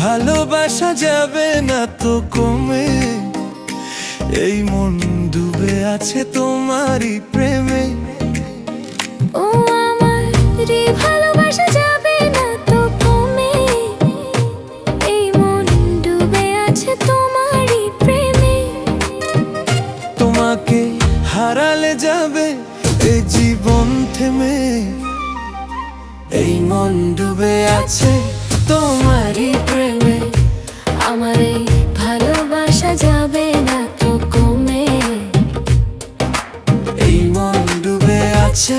ভালোবাসা যাবে না তো কমে। এই মন ডুবে আছে তোমারই প্রেমে। ও আমার ভালোবাসা যাবে না তো কমে। এই মন ডুবে আছে তোমারই প্রেমে। তোমাকে হারালে যাবে এই জীবন থেমে। এই মন ডুবে আছে প্রেমে আমার ভালোবাসা যাবে না তো কমে। ডুবে আছে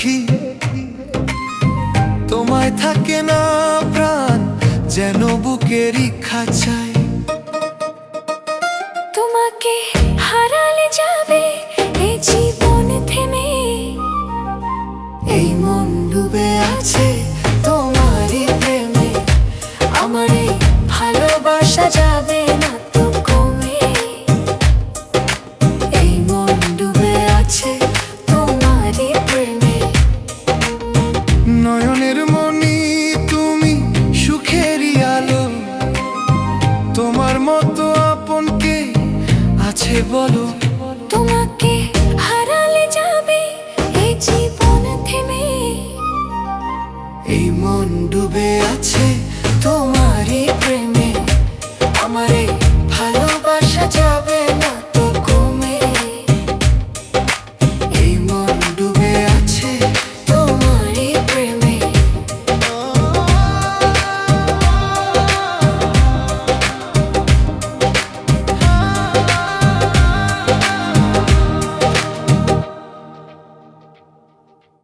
দেখি তোমায় থাকে না প্রাণ যেন বুকেরই খাঁচায় তোমাকে হারালে যাবে আছে বলো। তোমাকে হারালে যাবে এই জীবন থেমে। এই মন ডুবে আছে।